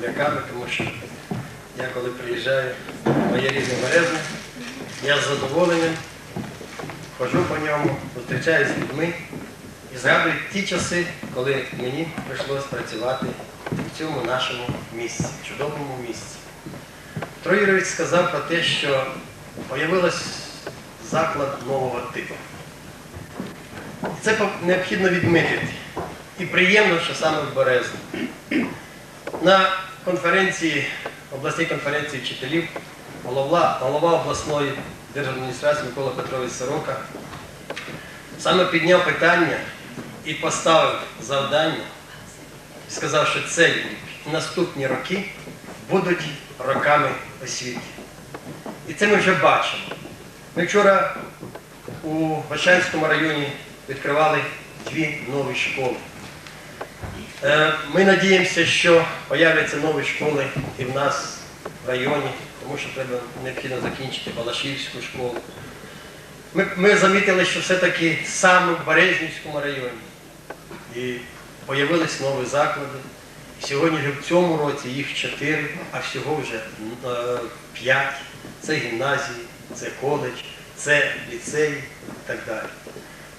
земляками, тому що я коли приїжджаю в моє рідне Березне, я з задоволенням ходжу по ньому, зустрічаюся з людьми і згадую ті часи, коли мені прийшлося працювати в цьому нашому місці, чудовому місці. Петро сказав про те, що появилось заклад нового типу. Це необхідно відмітити. І приємно, що саме в Березні. На конференції, обласній конференції вчителів, голова, голова обласної держадміністрації Микола Петрович Сорока саме підняв питання і поставив завдання, сказав, що цей рік наступні роки будуть роками освіти. І це ми вже бачимо. Ми вчора у Ващанському районі відкривали дві нові школи. Е, Ми надіємося, що появляться нові школи і в нас в районі, тому що треба необхідно закінчити Балашівську школу. Ми, ми замітили, що все-таки саме в Березнівському районі і появились нові заклади. Сьогодні в цьому році їх чотири, а всього вже е, п'ять. Це гімназії, це коледж, це ліцей і так далі.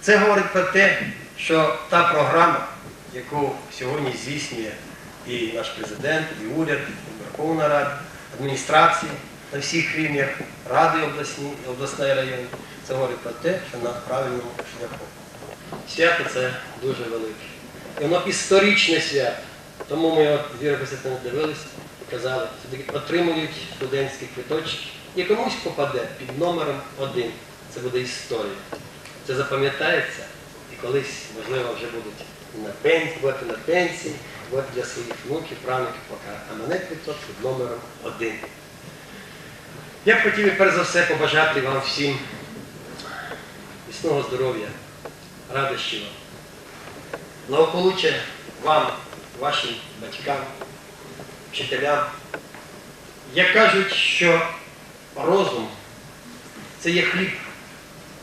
Це говорить про те, що та програма, яку сьогодні здійснює і наш президент, і уряд, і Верховна Рада, адміністрація на всіх рівнях, ради обласні, обласної районі, це говорить про те, що на правильному шляху. Свято це дуже велике. І воно історичне свято. Тому ми от Віра Костянтина дивилися казали, все-таки отримують студентські квиточки. І комусь попаде під номером один. Це буде історія. Це запам'ятається і колись, можливо, вже будуть на пенсії, бути на пенсії, бути для своїх внуків, правнуків поки. А мене квиток під номером один. Я б хотів перш за все побажати вам всім міцного здоров'я, радощів благополуччя вам, вашим батькам, вчителям. Як кажуть, що розум це є хліб,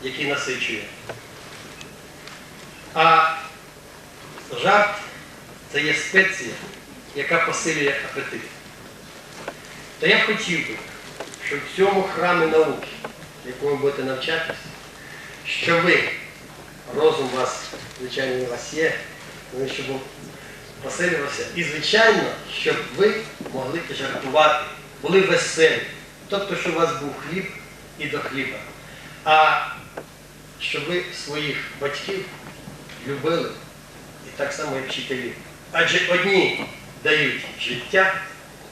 який насичує. А жарт це є спеція, яка посилює апетит. То я хотів би, щоб в цьому храмі науки, якому ви будете навчатися, що ви, розум у вас, звичайно, у вас є, щоб посилювався. І, звичайно, щоб ви могли жартувати, були веселі. Тобто, щоб у вас був хліб і до хліба. А щоб ви своїх батьків любили і так само і вчителів. Адже одні дають життя,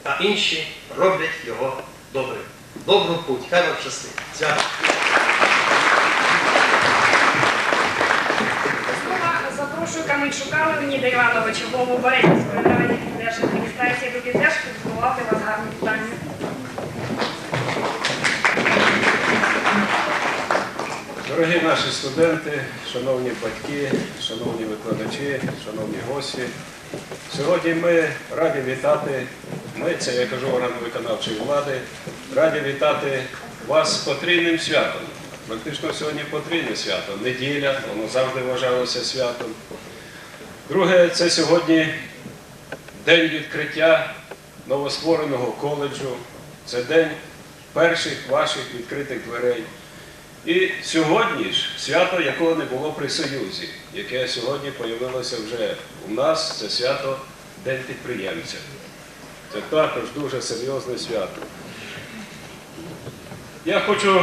а інші роблять його добрим. Добру путь, хай вам щастить. Слова запрошую Каменчука Леоніда Івановича, голову Березівської районної держадміністрації до піддержки збувати вас гарні питання. Дорогі наші студенти, шановні батьки, шановні викладачі, шановні гості, сьогодні ми раді вітати, ми, це я кажу орган виконавчої влади, раді вітати вас з потрійним святом. Практично сьогодні потрійне свято, неділя, воно завжди вважалося святом. Друге, це сьогодні день відкриття новоствореного коледжу. Це день перших ваших відкритих дверей. І сьогодні ж свято, якого не було при Союзі, яке сьогодні з'явилося вже у нас, це свято День підприємця. Це також дуже серйозне свято. Я хочу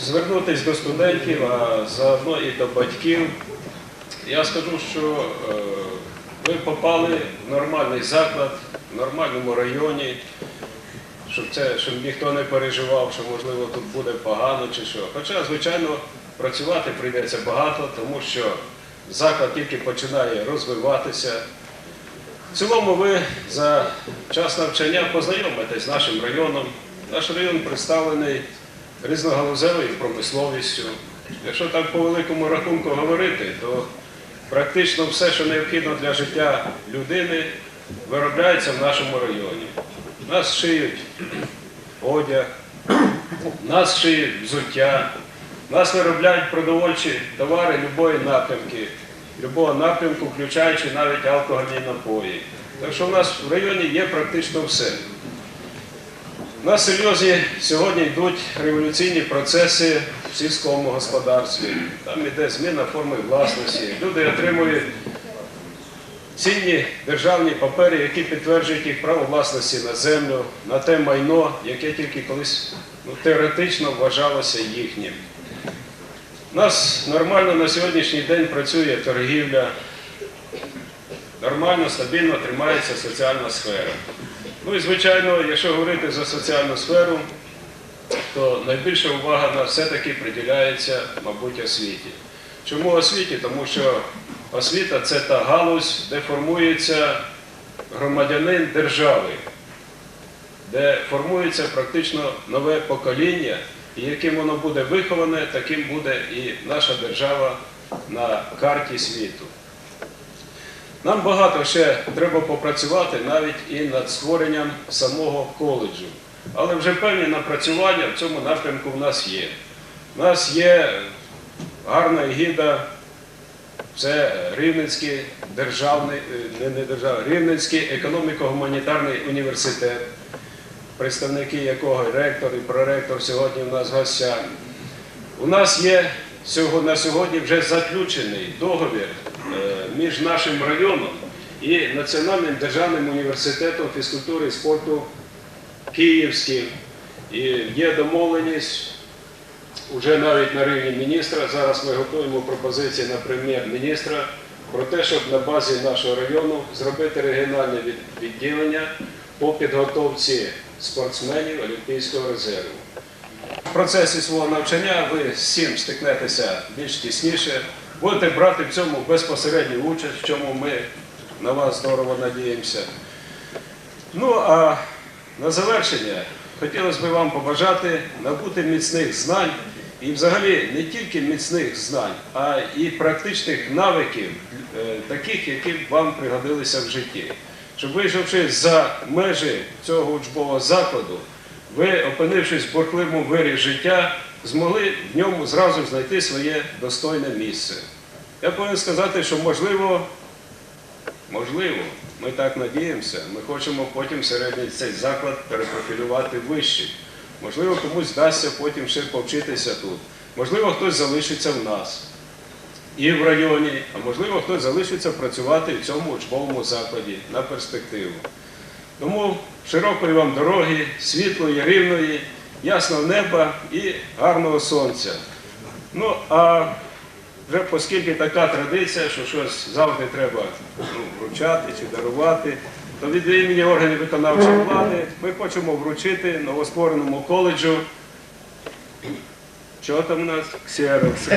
звернутися до студентів, а заодно і до батьків. Я скажу, що е, ви попали в нормальний заклад, в нормальному районі, щоб це, щоб ніхто не переживав, що можливо тут буде погано чи що. Хоча, звичайно, працювати прийдеться багато, тому що заклад тільки починає розвиватися. В цілому ви за час навчання познайомитесь з нашим районом. Наш район представлений різногалузевою промисловістю. Якщо так по великому рахунку говорити, то практично все, що необхідно для життя людини, виробляється в нашому районі. Нас шиють одяг, нас шиють взуття, нас виробляють продовольчі товари любої напрямки, любого напрямку, включаючи навіть алкогольні напої. Так що в нас в районі є практично все. У нас серйозні сьогодні йдуть революційні процеси в сільському господарстві. Там іде зміна форми власності. Люди отримують цінні державні папери, які підтверджують їх право власності на землю, на те майно, яке тільки колись ну, теоретично вважалося їхнім. У нас нормально на сьогоднішній день працює торгівля, нормально, стабільно тримається соціальна сфера. Ну і звичайно, якщо говорити за соціальну сферу, то найбільша увага на все-таки приділяється, мабуть, освіті. Чому освіті? Тому що освіта це та галузь, де формується громадянин держави, де формується практично нове покоління, і яким воно буде виховане, таким буде і наша держава на карті світу. Нам багато ще треба попрацювати навіть і над створенням самого коледжу. Але вже певні напрацювання в цьому напрямку в нас є. У нас є гарна гіда, це Рівненський державний, е, не, не державний, Рівненський економіко-гуманітарний університет, представники якого ректор, і проректор сьогодні у нас гостя. У нас є на сьогодні вже заключений договір е, між нашим районом і Національним державним університетом фізкультури і спорту Київським. І є домовленість уже навіть на рівні міністра. Зараз ми готуємо пропозиції на прем'єр-міністра про те, щоб на базі нашого району зробити регіональне відділення по підготовці спортсменів Олімпійського резерву. В процесі свого навчання ви з цим стикнетеся більш тісніше, будете брати в цьому безпосередню участь, в чому ми на вас здорово надіємося. Ну а на завершення хотілося б вам побажати набути міцних знань і взагалі не тільки міцних знань, а і практичних навиків, е, таких, які вам пригодилися в житті. Щоб вийшовши за межі цього учбового закладу, ви, опинившись в бурхливому вирі життя, змогли в ньому зразу знайти своє достойне місце. Я повинен сказати, що можливо, можливо, ми так надіємося, ми хочемо потім середній цей заклад перепрофілювати вищий. Можливо, комусь вдасться потім ще повчитися тут. Можливо, хтось залишиться в нас і в районі, а можливо, хтось залишиться працювати в цьому учбовому закладі на перспективу. Тому широкої вам дороги, світлої, рівної, ясного неба і гарного сонця. Ну, а вже оскільки така традиція, що щось завжди треба ну, вручати чи дарувати, то від імені органів виконавчої влади ми хочемо вручити новоствореному коледжу. Що там у нас? Ксерокс.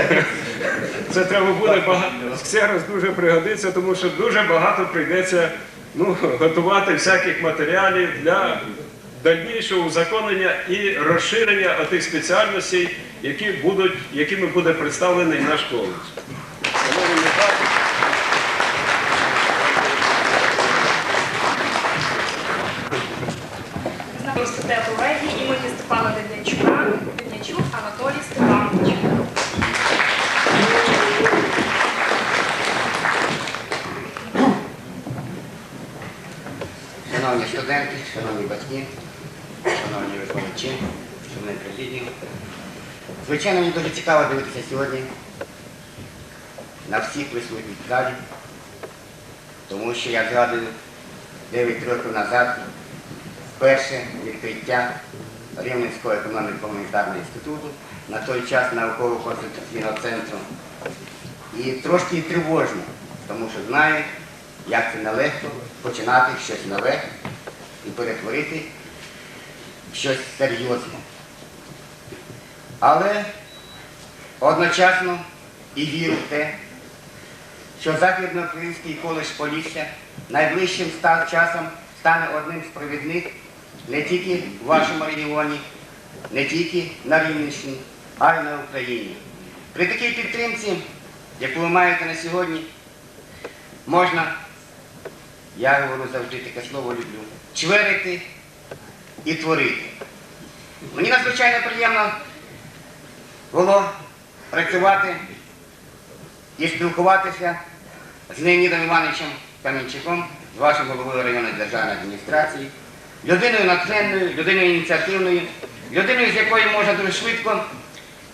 Це треба буде багато. Ксерокс дуже пригодиться, тому що дуже багато прийдеться ну, готувати всяких матеріалів для дальнішого узаконення і розширення тих спеціальностей, які будуть, якими буде представлений наш коледж. Університету Легі імені Степана Деднячук Анатолій Степанович. Шановні студенти, шановні батьки, шановні викладачі, шановні президії. Звичайно, мені дуже цікаво дивитися сьогодні на всіх присутніх залі, тому що я згадую 9 років назад вперше відкриття Рівненського економіко-гуманітарного інституту, на той час науково-консультаційного центру. І трошки тривожно, тому що знаю, як це нелегко починати щось нове і перетворити щось серйозне. Але одночасно і вірю в те, що Західноукраїнський коледж Полісся найближчим часом стане одним з провідних не тільки в вашому регіоні, не тільки на Рівненщині, а й на Україні. При такій підтримці, яку ви маєте на сьогодні, можна, я говорю завжди таке слово люблю, чверити і творити. Мені надзвичайно приємно було працювати і спілкуватися з Леонідом Івановичем Камінчуком, з вашим головою районної державної адміністрації, людиною натхненною, людиною ініціативною, людиною, з якою можна дуже швидко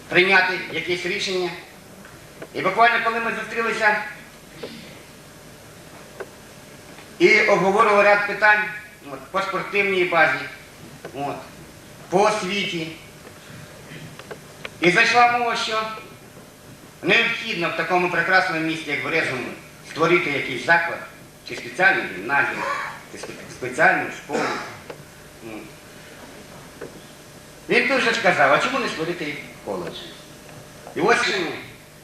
прийняти якісь рішення. І буквально коли ми зустрілися і обговорювали ряд питань от, по спортивній базі, от, по освіті, і зайшла мова, що необхідно в такому прекрасному місті, як Березому, створити якийсь заклад, чи спеціальну гімназію, чи спеціальну школу. Він тут же ж казав, а чому не створити коледж? І ось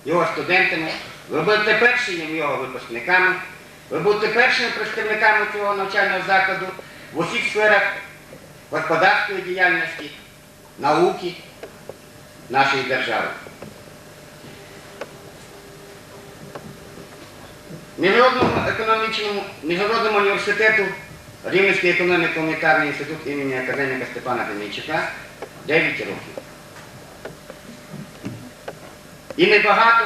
його студентами, ви будете першими його випускниками, ви будете першими представниками цього навчального закладу в усіх сферах господарської діяльності, науки нашої держави. Міжнародному економічному, міжнародному університету Рівненський економіко-гуманітарний інститут імені академіка Степана Демійчука 9 років. І небагато,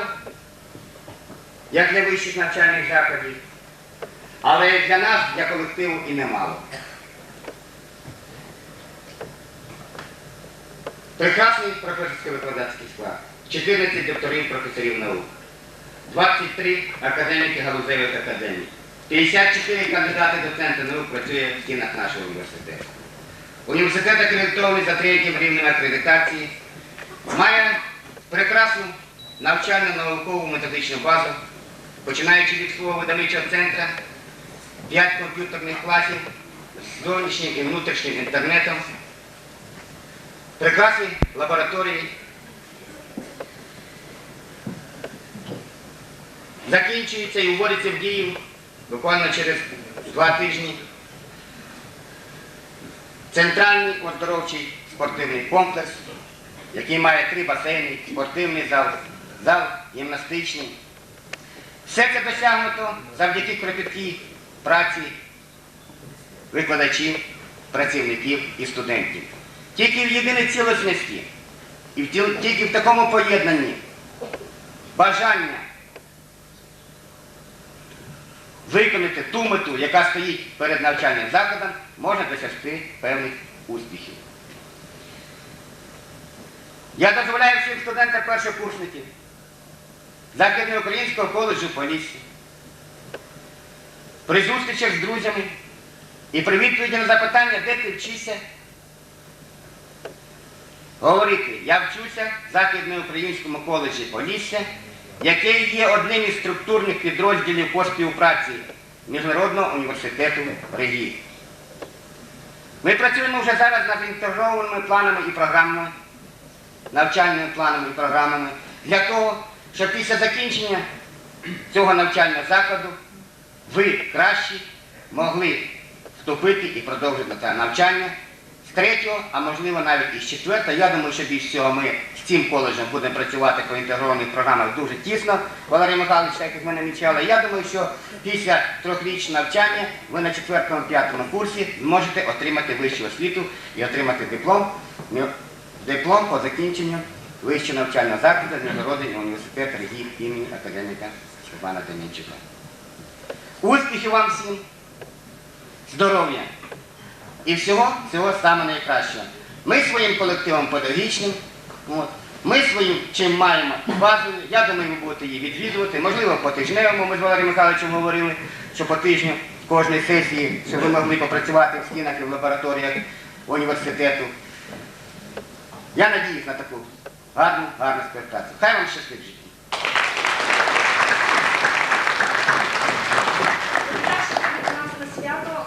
як для вищих навчальних закладів, але для нас, для колективу і немало. Прекрасний професорсько-викладацький склад, 14 докторів професорів наук. 23 академіки галузевих академій. 54 кандидати доценти наук працює в стінах нашого університету. Університет акредитований за третім рівнем акредитації, має прекрасну навчальну наукову методичну базу, починаючи від свого видавничого центру, 5 комп'ютерних класів з зовнішнім і внутрішнім інтернетом, прекрасні лабораторії, закінчується і вводиться в дію буквально через два тижні центральний оздоровчий спортивний комплекс, який має три басейни, спортивний зал, зал гімнастичний. Все це досягнуто завдяки кропіткій праці викладачів, працівників і студентів. Тільки в єдиній цілісності. І тільки в такому поєднанні. Бажання. Виконати ту мету, яка стоїть перед навчальним закладом, можна досягти певних успіхів. Я дозволяю всім студентам першокурсників Західноукраїнського коледжу поліції при зустрічах з друзями і при відповіді на запитання, де ти вчишся, говорити, я вчуся в Західноукраїнському коледжі Полісся, який є одним із структурних підрозділів по співпраці Міжнародного університету Регії. Ми працюємо вже зараз над інтегрованими планами і програмами, навчальними планами і програмами для того, щоб після закінчення цього навчального закладу ви кращі могли вступити і продовжити це навчання з третього, а можливо навіть і з четвертого. Я думаю, що більш всього ми з цим коледжем будемо працювати по інтегрованих програмах дуже тісно. Валерій Михайлович, так як ми намічали. Я думаю, що після трьохрічного навчання ви на четвертому-п'ятому курсі зможете отримати вищу освіту і отримати диплом, диплом по закінченню вищого навчального закладу Міжнародний університет Регів імені академіка Степана Демінчука. Успіхів вам всім! Здоров'я! І всього, всього саме найкращого. Ми своїм колективом педагогічним, ми своїм чим маємо базою, я думаю, ви будете її відвідувати, можливо, по тижневому, ми з Валерієм Михайловичем говорили, що по тижню кожної сесії, щоб ви могли попрацювати в стінах і в лабораторіях університету. Я надіюсь на таку гарну, гарну співпрацю. Хай вам щастить в житті.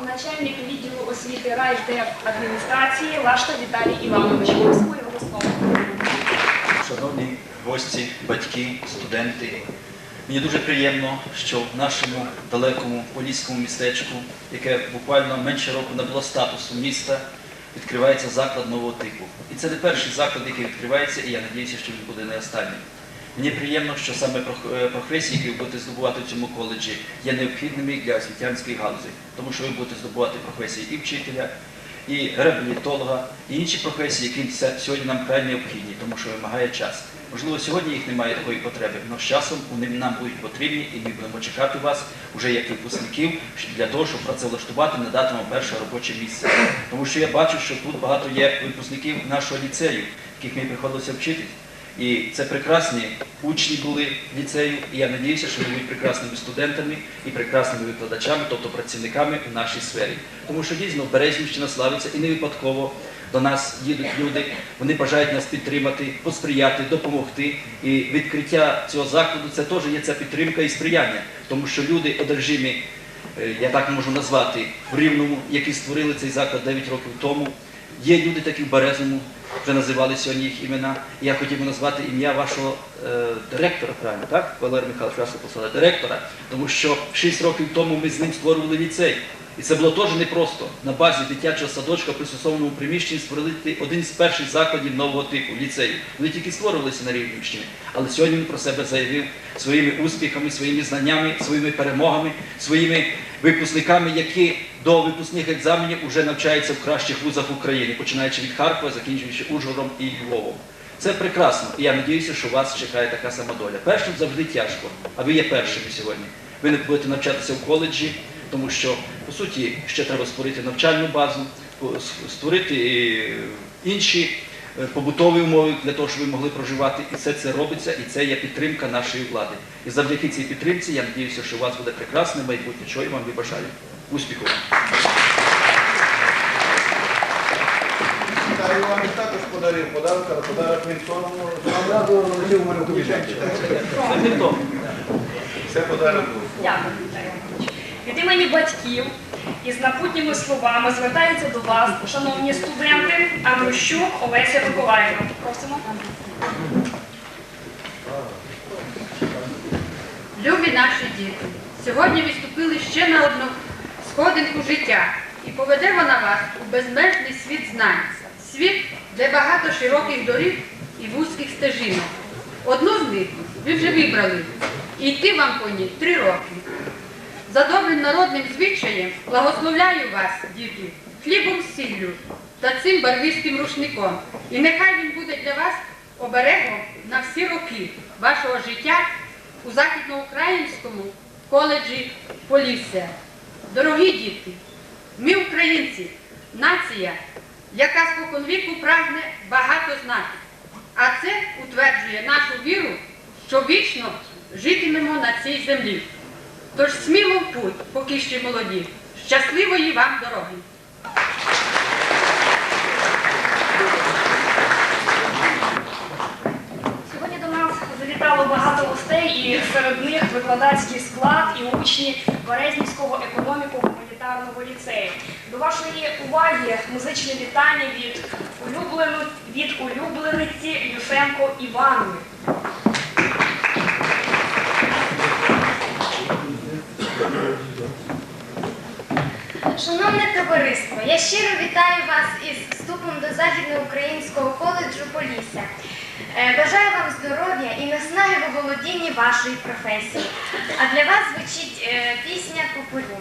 Начальник відділу освіти райдержадміністрації Лашта Віталій Іванович. Просимо його. Шановні гості, батьки, студенти, мені дуже приємно, що в нашому далекому поліському містечку, яке буквально менше року набуло статусу міста, відкривається заклад нового типу. І це не перший заклад, який відкривається, і я сподіваюся, що він буде не останнім. Мені приємно, що саме професії, які ви будете здобувати в цьому коледжі, є необхідними для освітянської галузі, тому що ви будете здобувати професії і вчителя, і реабілітолога, і інші професії, які сьогодні нам край необхідні, тому що вимагає час. Можливо, сьогодні їх немає такої потреби, але з часом вони нам будуть потрібні, і ми будемо чекати вас вже як випускників для того, щоб працевлаштувати, надати вам перше робоче місце. Тому що я бачу, що тут багато є випускників нашого ліцею, яких мені приходилося вчитись. І це прекрасні учні були ліцею, і я надіюся, що будуть прекрасними студентами і прекрасними викладачами, тобто працівниками в нашій сфері. Тому що дійсно Березнівщина славиться і не випадково до нас їдуть люди, вони бажають нас підтримати, посприяти, допомогти. І відкриття цього закладу це теж є ця підтримка і сприяння, тому що люди одержимі, е, я так можу назвати, в Рівному, які створили цей заклад 9 років тому. Є люди такі в Березному, вже називали сьогодні їх імена. Я хотів би назвати ім'я вашого е, директора, правильно, так? Валерій Михайлович, вас посада директора, тому що 6 років тому ми з ним створювали ліцей. І це було теж непросто. На базі дитячого садочка при стосовному приміщенні створити один з перших закладів нового типу ліцею. Вони тільки створювалися на Рівненщині. Але сьогодні він про себе заявив своїми успіхами, своїми знаннями, своїми перемогами, своїми випускниками, які до випускних екзаменів вже навчаються в кращих вузах України, починаючи від Харкова, закінчуючи Ужгородом і Львовом. Це прекрасно, і я надіюся, що вас чекає така сама доля. Першим завжди тяжко, а ви є першими сьогодні. Ви не будете навчатися в коледжі, тому що, по суті, ще треба створити навчальну базу, створити е, інші е, побутові умови для того, щоб ви могли проживати. І все це робиться, і це є підтримка нашої влади. І завдяки цій підтримці я надіюся, що у вас буде прекрасне майбутнє, чого я вам і бажаю. Успіху! я вам також подарив подарок, але подарок він сонному одразу летів у мене в кабінеті. Це не то. Це подарок був. Дякую. Від імені батьків із напутніми словами звертаються до вас, шановні студенти, Андрущук Олеся Миколаївна. Просимо. Любі наші діти, сьогодні відступили ще на одну сходинку життя, і поведе вона вас у безмежний світ знань, світ, де багато широких доріг і вузьких стежинок. Одну з них ви вже вибрали, і йти вам по ній три роки. За добрим народним звичаєм благословляю вас, діти, хлібом сіллю та цим барвістим рушником. І нехай він буде для вас оберегом на всі роки вашого життя у західноукраїнському коледжі Полісся. Дорогі діти, ми, українці, нація, яка споконвіку прагне багато знати. А це утверджує нашу віру, що вічно житимемо на цій землі. Тож сміло в путь, поки ще молоді. Щасливої вам дороги! Сьогодні до нас завітало багато гостей, і серед них викладацький склад і учні Березнівського економіко-гуманітарного ліцею. До вашої уваги музичне вітання від, улюблено- від улюблениці Юсенко Івановни. Шановне товариство, я щиро вітаю вас із вступом до Західноукраїнського коледжу Полісся. Е, Бажаю вам здоров'я і наснаги в володінні вашої професії. А для вас звучить е, пісня Купурю.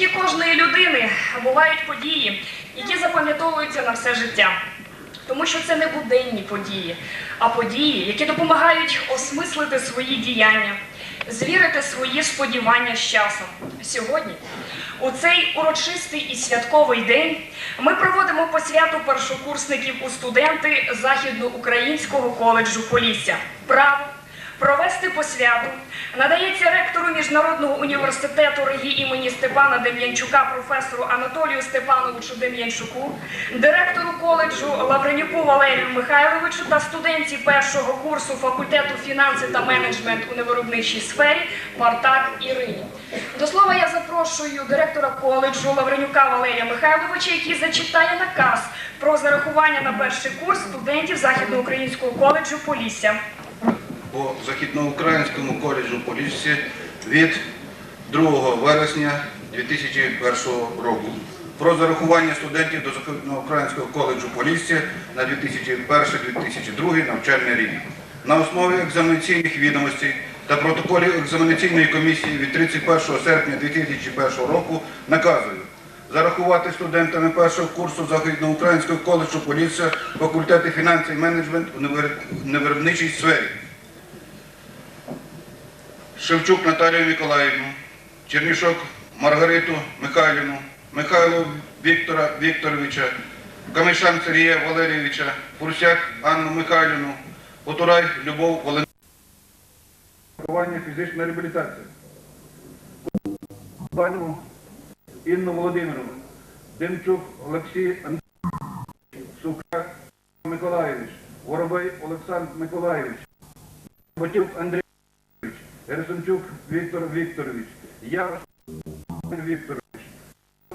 житті кожної людини бувають події, які запам'ятовуються на все життя. Тому що це не буденні події, а події, які допомагають осмислити свої діяння, звірити свої сподівання з часом. Сьогодні, у цей урочистий і святковий день, ми проводимо посвяту першокурсників у студенти Західноукраїнського коледжу Полісся. Право провести посвяту надається ректору Міжнародного університету РЕГІ імені Степана Дем'янчука, професору Анатолію Степановичу Дем'янчуку, директору коледжу Лавренюку Валерію Михайловичу та студентці першого курсу факультету фінанси та менеджмент у невиробничій сфері Партак Ірині. До слова я запрошую директора коледжу Лавренюка Валерія Михайловича, який зачитає наказ про зарахування на перший курс студентів Західноукраїнського коледжу Полісся. По Західноукраїнському коледжу Поліссі від 2 вересня 2001 року про зарахування студентів до Західноукраїнського коледжу Полісся на 2001-2002 навчальний рік. На основі екзаменаційних відомостей та протоколів екзаменаційної комісії від 31 серпня 2001 року наказую зарахувати студентами першого курсу Західноукраїнського коледжу Полісся факультети фінансів і менеджмент у невиробничій сфері. Шевчук Наталію Миколаївну, Чернішок Маргариту Михайлівну, Михайло Віктора Вікторовича, Камишан Сергія Валерійовича, Фурсяк Анну Михайлівну, Потурай Любов Валентина. Фізична реабілітація. Баню Інну Володимировну, Демчук Олексій Андрійович, Сука Миколаївич, Воробей Олександр Миколаївич, Батюк Андрій. Герасимчук Віктор Вікторович, я Вікторович,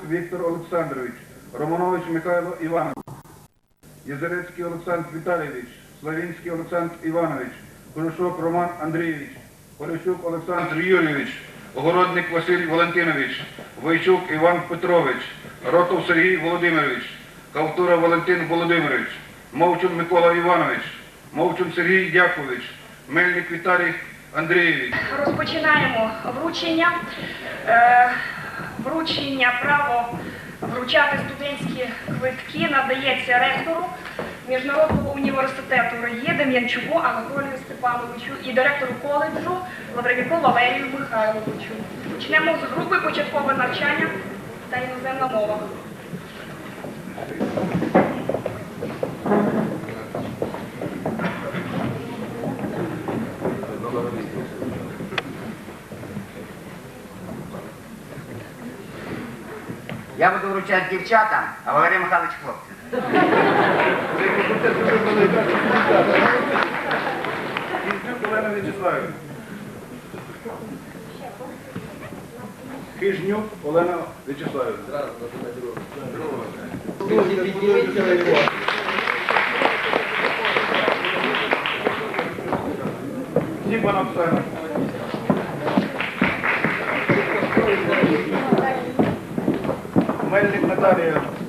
Віктор Олександрович, Романович Михайло Іванович, Єзерецький Олександр Віталійович, Славінський Олександр Іванович, Курушок Роман Андрійович, Полющук Олександр Юрійович, Огородник Василь Валентинович, Войчук Іван Петрович, Ротов Сергій Володимирович, Кавтура Валентин Володимирович, Мовчун Микола Іванович, Мовчун Сергій Дякович, Мельник Віталій Андрійович. Розпочинаємо вручення. Е, вручення право вручати студентські квитки надається ректору Міжнародного університету РАЄ Дем'янчуку Анатолію Степановичу і директору коледжу Лавренюку Валерію Михайловичу. Почнемо з групи початкове навчання та іноземна мова. Я буду вручати дівчатам, а Валерій Михайлович хлопцям. Кізнюк Олена Вячеславівна. Хижнюк Олена Вячеславівна. Зібана Оксана. Мельник Наталія. Мельник